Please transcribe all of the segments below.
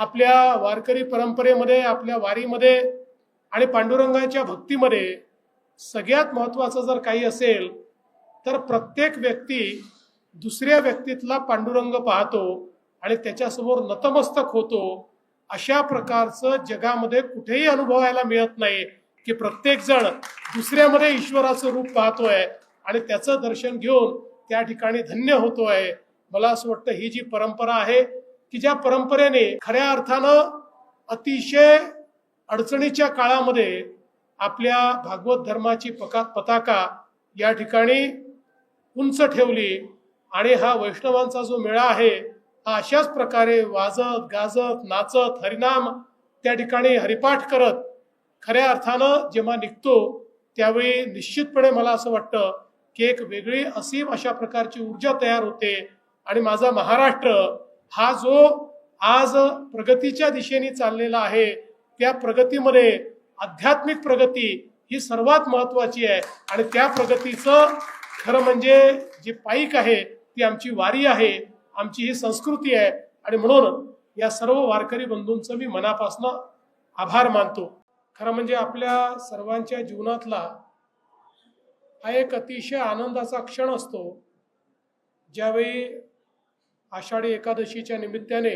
आपल्या वारकरी परंपरेमध्ये आपल्या वारीमध्ये आणि पांडुरंगाच्या भक्तीमध्ये सगळ्यात महत्त्वाचं जर काही असेल तर प्रत्येक व्यक्ती दुसऱ्या व्यक्तीतला पांडुरंग पाहतो आणि त्याच्यासमोर नतमस्तक होतो. अशा प्रकारचं जगामध्ये कुठेही अनुभवायला मिळत नाही की प्रत्येक जण दुसऱ्यामध्ये ईश्वराचं रूप पाहतोय आणि त्याचं दर्शन घेऊन त्या ठिकाणी धन्य होतोय. मला असं वाटतं ही जी परंपरा आहे की ज्या परंपरेने खऱ्या अर्थानं अतिशय अडचणीच्या काळामध्ये आपल्या भागवत धर्माची पका पताका या ठिकाणी उंच ठेवली आणि हा वैष्णवांचा जो मेळा आहे हा अशाच प्रकारे वाजत गाजत नाचत हरिनाम त्या ठिकाणी हरिपाठ करत खऱ्या अर्थानं जेव्हा निघतो त्यावेळी निश्चितपणे मला असं वाटतं की एक वेगळी असीम अशा प्रकारची ऊर्जा तयार होते आणि माझा महाराष्ट्र हा जो आज प्रगतीच्या दिशेने चाललेला आहे त्या प्रगतीमध्ये आध्यात्मिक प्रगती ही सर्वात महत्वाची आहे. आणि त्या प्रगतीचं खरं म्हणजे जी पाईक आहे ती आमची वारी आहे आमची ही संस्कृती आहे. आणि म्हणून या सर्व वारकरी बंधूंचं मी मनापासून आभार मानतो. खरं म्हणजे आपल्या सर्वांच्या जीवनातला हा एक अतिशय आनंदाचा क्षण असतो. ज्यावेळी आषाढी एकादशीच्या निमित्ताने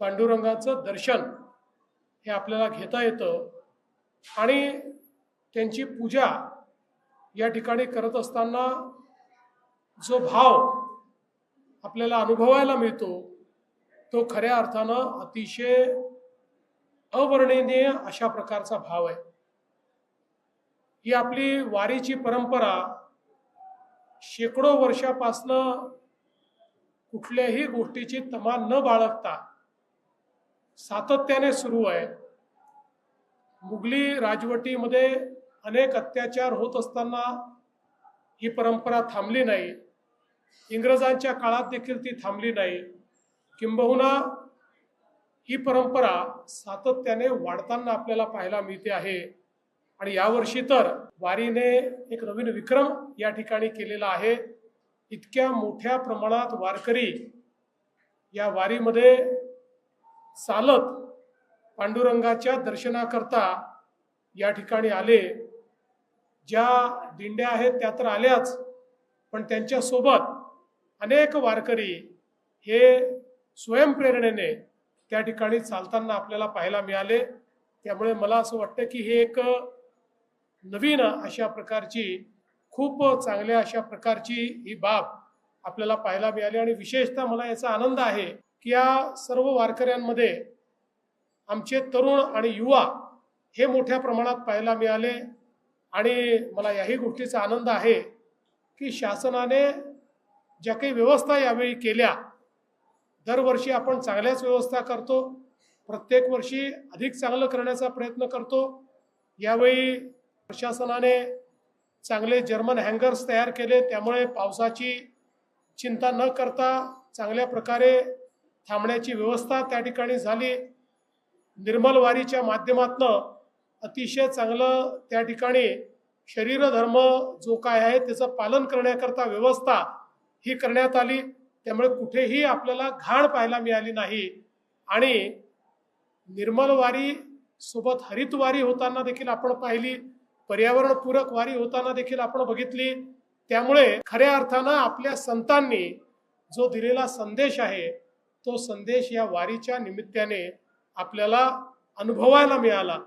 पांडुरंगाचं दर्शन हे आपल्याला घेता येतं आणि त्यांची पूजा या ठिकाणी करत असताना जो भाव आपल्याला अनुभवायला मिळतो तो खऱ्या अर्थानं अतिशय अवर्णनीय अशा प्रकारचा भाव आहे. ही आपली वारीची परंपरा शेकडो वर्षापासनं कुठल्याही गोष्टीची तमा न बाळगता सातत्याने सुरू आहे. मुघली राजवटीमध्ये अनेक अत्याचार होत असताना ही परंपरा थांबली नाही. इंग्रजांच्या काळात देखील ती थांबली नाही. किंबहुना ही परंपरा सातत्याने वाढताना आपल्याला पाहायला मिळते आहे. आणि यावर्षी तर वारीने एक नवीन विक्रम या ठिकाणी केलेला आहे. इतक्या मोठ्या प्रमाणात वारकरी या वारीमध्ये चालत पांडुरंगाच्या दर्शनाकरता या ठिकाणी आले. ज्या दिंड्या आहेत त्या तर आल्याच पण त्यांच्यासोबत अनेक वारकरी हे स्वयंप्रेरणेने त्या ठिकाणी चालताना आपल्याला पाहायला मिळाले. त्यामुळे मला असं वाटतं की हे एक नवीन अशा प्रकारची खूप चांगल्या अशा प्रकारची ही बाब आपल्याला पाहायला मिळाली आणि विशेषतः मला याचा आनंद आहे की या सर्व वारकऱ्यांमध्ये आमचे तरुण आणि युवा हे मोठ्या प्रमाणात पाहायला मिळाले. आणि मला याही गोष्टीचा आनंद आहे की शासनाने ज्या काही व्यवस्था यावेळी केल्या दरवर्षी आपण चांगल्याच व्यवस्था करतो प्रत्येक वर्षी अधिक चांगलं करण्याचा प्रयत्न करतो. यावेळी प्रशासनाने चांगले जर्मन हँगर्स तयार केले. त्यामुळे पावसाची चिंता न करता चांगल्या प्रकारे थांबण्याची व्यवस्था त्या ठिकाणी झाली. निर्मल वारीच्या माध्यमातनं अतिशय चांगलं त्या ठिकाणी शरीरधर्म जो काय आहे त्याचं पालन करण्याकरता व्यवस्था ही करण्यात आली. त्यामुळे कुठेही आपल्याला घाण पाहायला मिळाली नाही. आणि निर्मल वारी सोबत हरितवारी होताना देखील आपण पाहिली. पर्यावरणपूरक वारी होताना देखील आपण बघितली. त्यामुळे खऱ्या अर्थानं आपल्या संतांनी जो दिलेला संदेश आहे तो संदेश या वारीच्या निमित्ताने आपल्याला अनुभवायला मिळाला.